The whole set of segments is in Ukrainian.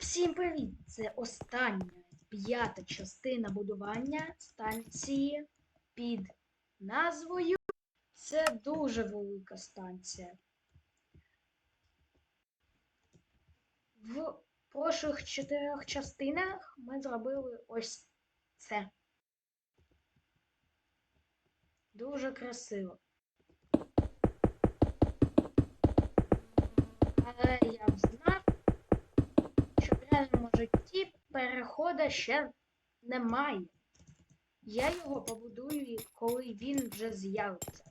Всім привіт! Це остання п'ята частина будування станції під назвою. Це дуже велика станція. В прошлих чотирьох частинах ми зробили ось це. Дуже красиво. Але я житті переходу ще немає. Я його побудую, коли він вже з'явиться.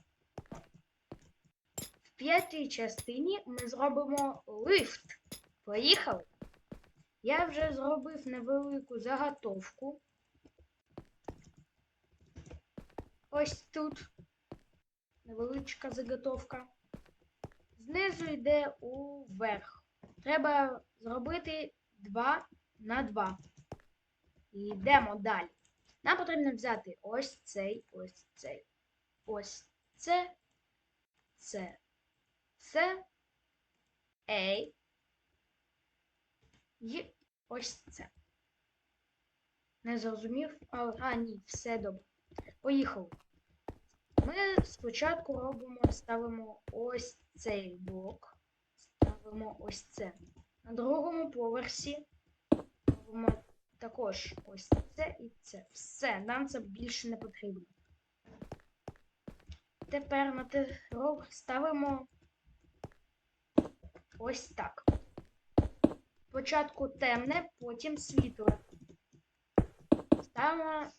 В п'ятій частині ми зробимо лифт. Поїхали. Я вже зробив невелику заготовку. Ось тут невеличка заготовка. Знизу йде уверх. Треба зробити 2 на 2. І йдемо далі. Нам потрібно взяти ось цей, ось цей, ось це, це, це, ей, і ось це. Не зрозумів? А, а ні, все добре. Поїхали. Ми спочатку робимо, ставимо ось цей блок, ставимо ось це. На другому поверсі робимо також ось це і це. Все, нам це більше не потрібно. Тепер на те ставимо ось так. Спочатку темне, потім світле. Ставимо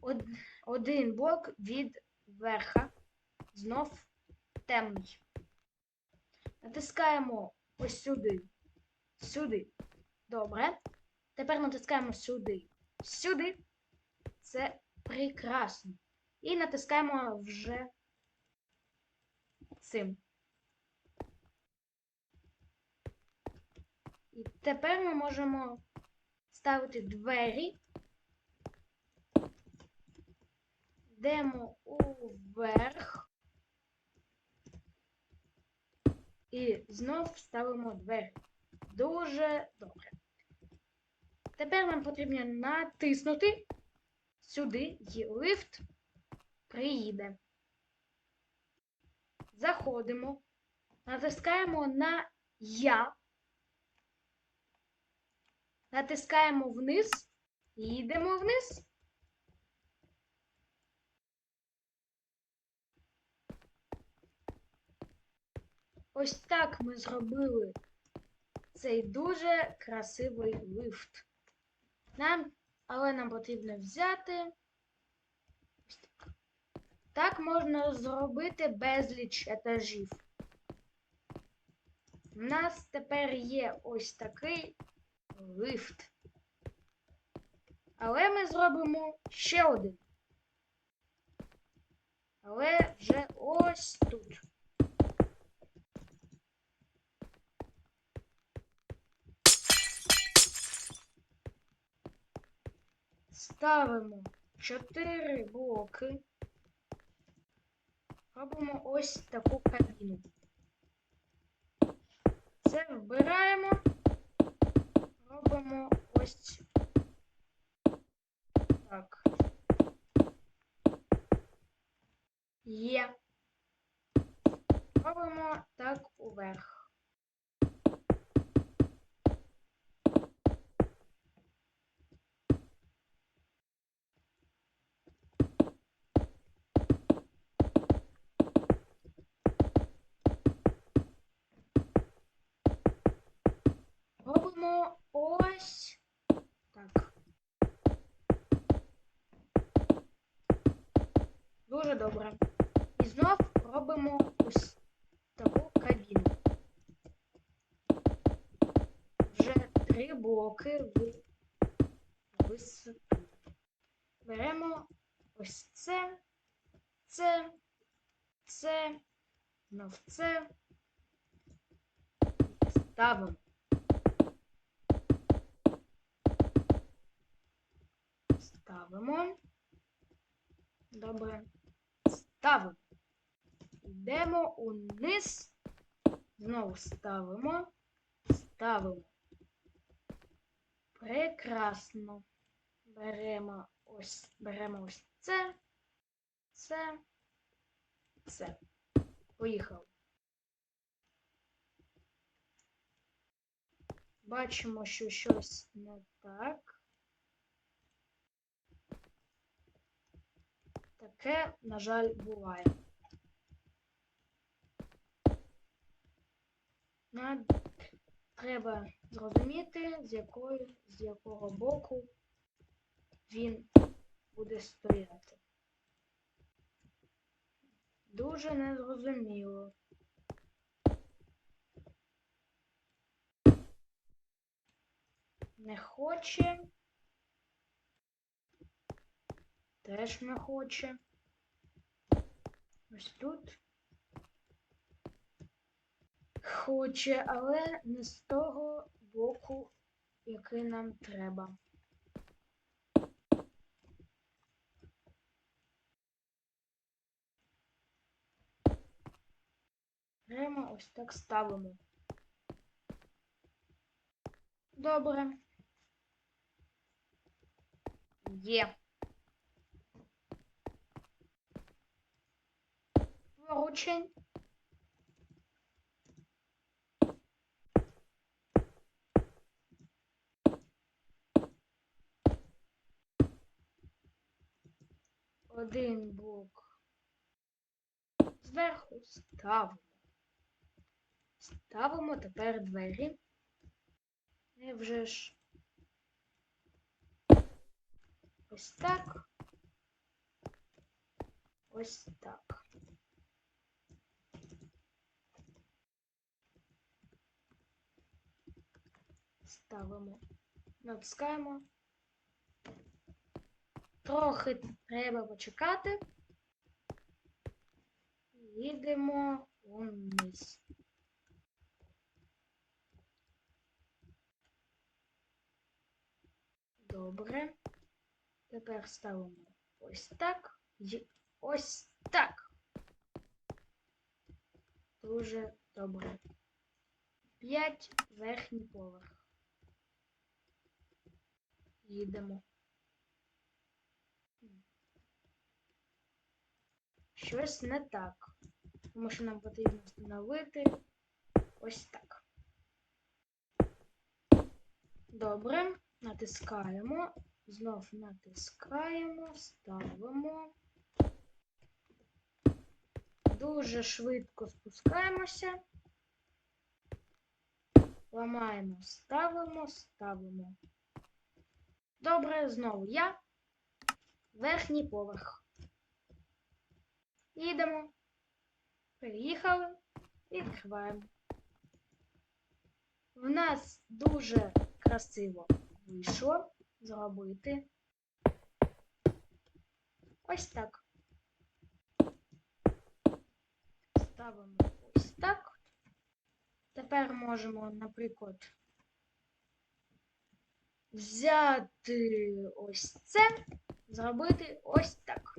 од- один блок від верха, знов темний. Натискаємо ось сюди. Сюди. Добре. Тепер натискаємо сюди. Сюди. Це прекрасно. І натискаємо вже цим. І тепер ми можемо ставити двері. Йдемо уверх. І знов ставимо двері. Дуже добре. Тепер нам потрібно натиснути сюди і лифт приїде. Заходимо, натискаємо на Я. Натискаємо вниз, їдемо вниз. Ось так ми зробили цей дуже красивий лифт. Нам, але нам потрібно взяти. так. Можна зробити безліч етажів. У нас тепер є ось такий лифт. Але ми зробимо ще один. Але вже ось тут. Ставимо 4 блоки. Робимо ось таку кабіну. Це вбираємо, робимо ось так. Є. Робимо так уверх. Добре. І знов робимо ось таку кабіну. Вже три блоки в висоту. Беремо ось це, це, це, знов це. Ставимо. Ставимо. Добре. Ставимо. Йдемо униз. Знову ставимо. Ставимо. Прекрасно. Беремо ось, беремо ось це, це, це. Поїхали. Бачимо, що щось не так. Таке, на жаль, буває. Нам треба зрозуміти, з якої, з якого боку він буде стояти. Дуже незрозуміло. Не хоче. Теж не хоче. Ось тут. Хоче, але не з того боку, який нам треба. Беремо ось так ставимо. Добре. Є. Поручень. Один блок зверху ставимо. Ставимо тепер двері. І вже ж ось так. Ось так. Ставимо, натискаємо. Трохи треба почекати. Їдемо вниз. Добре. Тепер ставимо ось так і ось так. Дуже добре. П'ять верхній поверх. Їдемо. Щось не так. Тому що нам потрібно встановити ось так. Добре. Натискаємо, знов натискаємо, ставимо. Дуже швидко спускаємося. Ламаємо, ставимо, ставимо. Добре, знову я. Верхній поверх. Їдемо. Приїхали. Відкриваємо. В нас дуже красиво вийшло зробити ось так. Ставимо ось так. Тепер можемо, наприклад, взяти ось це, зробити ось так.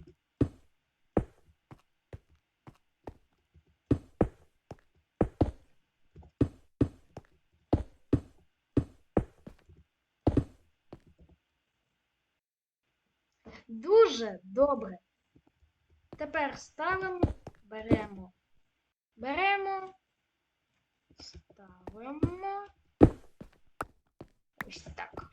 Дуже добре. Тепер ставимо, беремо, беремо, ставимо ось так.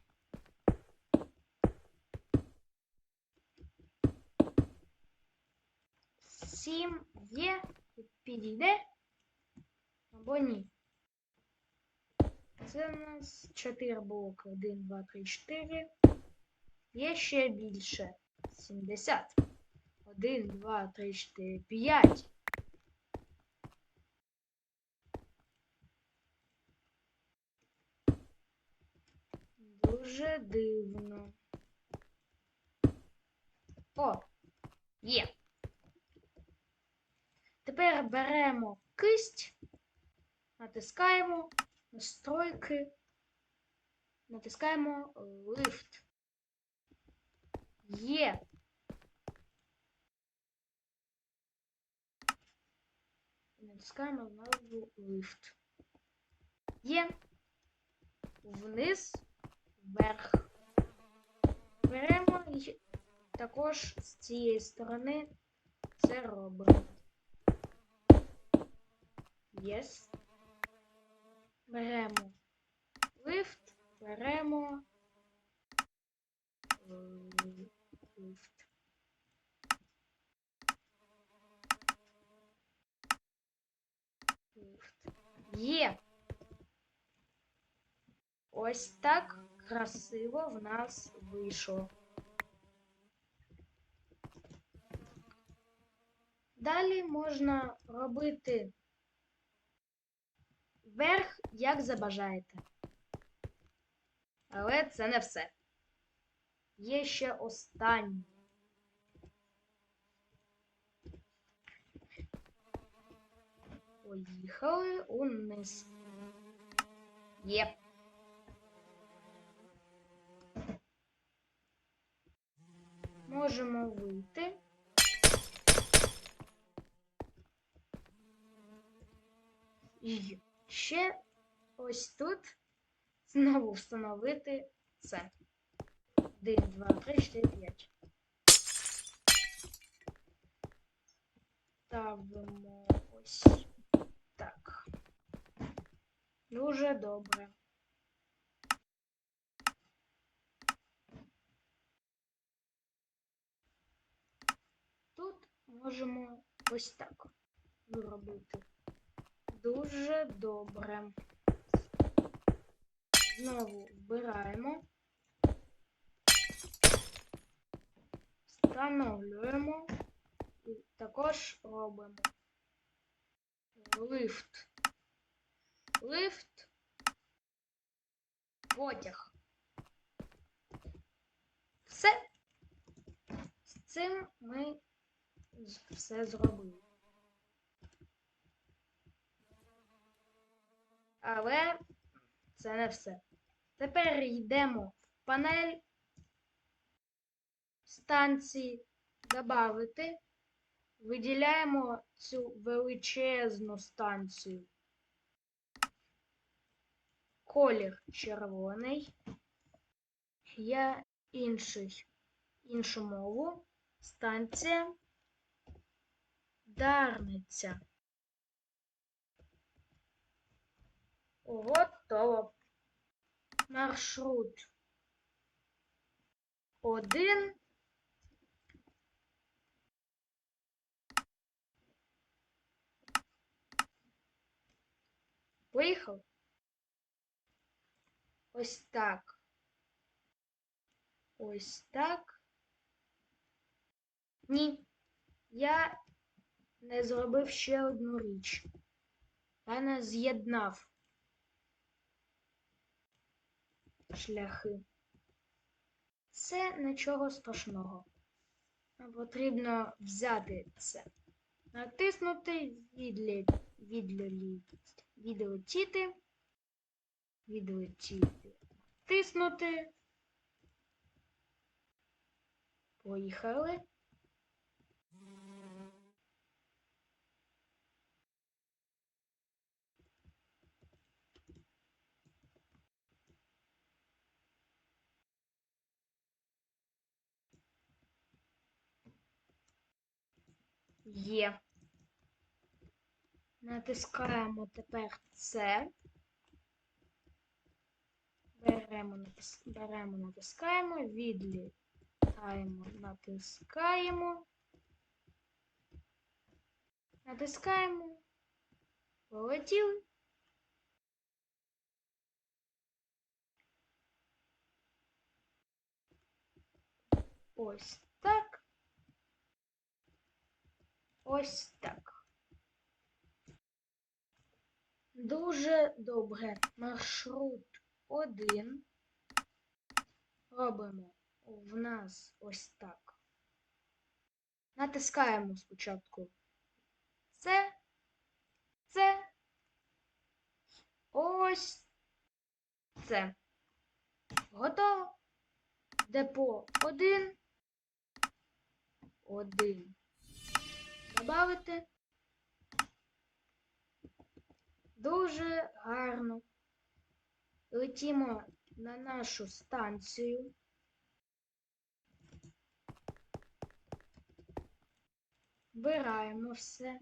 Підійде або ні. Це у нас 4 блоки. 1, 2, 3, 4. Є ще більше. 70. 1, 2, 3, 4, 5. Дуже дивно. О, є. Тепер беремо кисть, натискаємо настройки, натискаємо лифт. Є. Натискаємо назву лифт. Є. вниз, вверх. Беремо і також з цієї сторони це робимо. Єс. Беремо лифт, беремо лифт. Лифт. Є. Ось так красиво в нас вийшло. Далі можна робити верх, як забажаєте. Але це не все. Є ще останнє. Поїхали униз. Є. Можемо вийти. І ще ось тут знову встановити це. 1, 2, 3, 4, 5. Ставимо ось так. Дуже добре. Тут можемо ось так зробити. Дуже добре. Знову вбираємо. Встановлюємо і також робимо лифт. Лифт. Потяг. Все. З цим ми все зробили. Але це не все. Тепер йдемо в панель станції Добавити. Виділяємо цю величезну станцію. Колір червоний. Я інший, іншу мову. Станція Дарниця. Готово. Маршрут. Один. Поїхав. Ось так. Ось так. Ні. Я не зробив ще одну річ. Я не з'єднав шляхи. Це нічого страшного. Потрібно взяти це, натиснути, відлі... відлі... відлетіти, відлетіти, натиснути. Поїхали. Є. Натискаємо тепер це. Беремо, натис... беремо, натискаємо, відлітаємо, натискаємо. Натискаємо. Полетіли. Ось так. Ось так. Дуже добре. Маршрут один. Робимо в нас ось так. Натискаємо спочатку це, це, ось це. Готово. Депо один. Один. Добавити. Дуже гарно летімо на нашу станцію. Вбираємо все.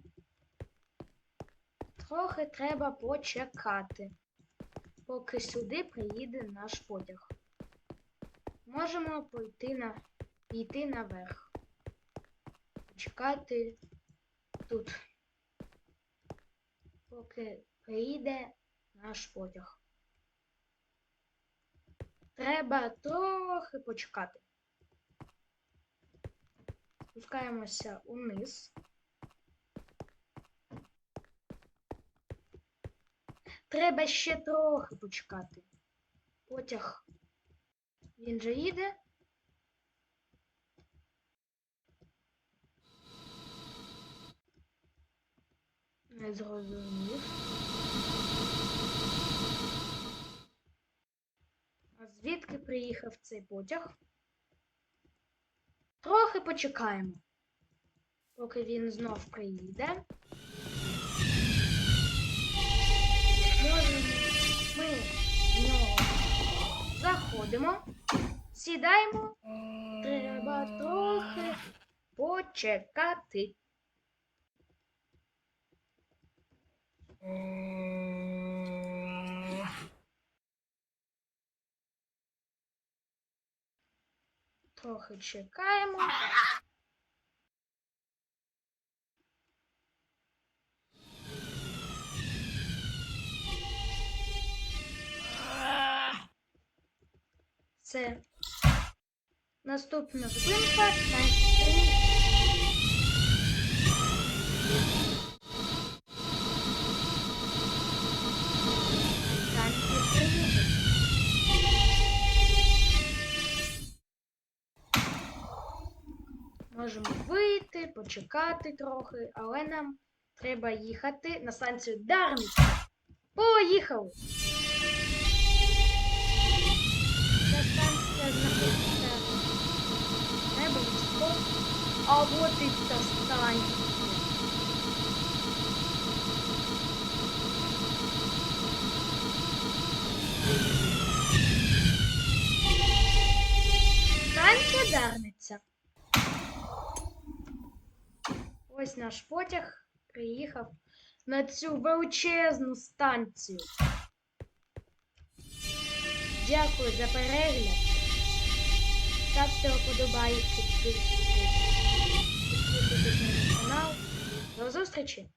Трохи треба почекати, поки сюди приїде наш потяг. Можемо пойти на піти наверх. Чекати тут, поки приїде наш потяг. Треба трохи почекати. Спускаємося униз. Треба ще трохи почекати. Потяг. Він же їде. Не зрозумів. А звідки приїхав цей потяг? Трохи почекаємо, поки він знов приїде. Можемо ми в нього заходимо, сідаємо. Треба трохи почекати. Трохи чекаємо. Це наступна зупинка Можемо вийти, почекати трохи, але нам треба їхати на станцію Дармі. Поїхали! Ця станція знаходиться а от і станція. Станція Дарниця. Ось наш потяг приїхав на цю величезну станцію. Дякую за перегляд. Ставте вподобайки, підписуйтесь на наш канал. До зустрічі!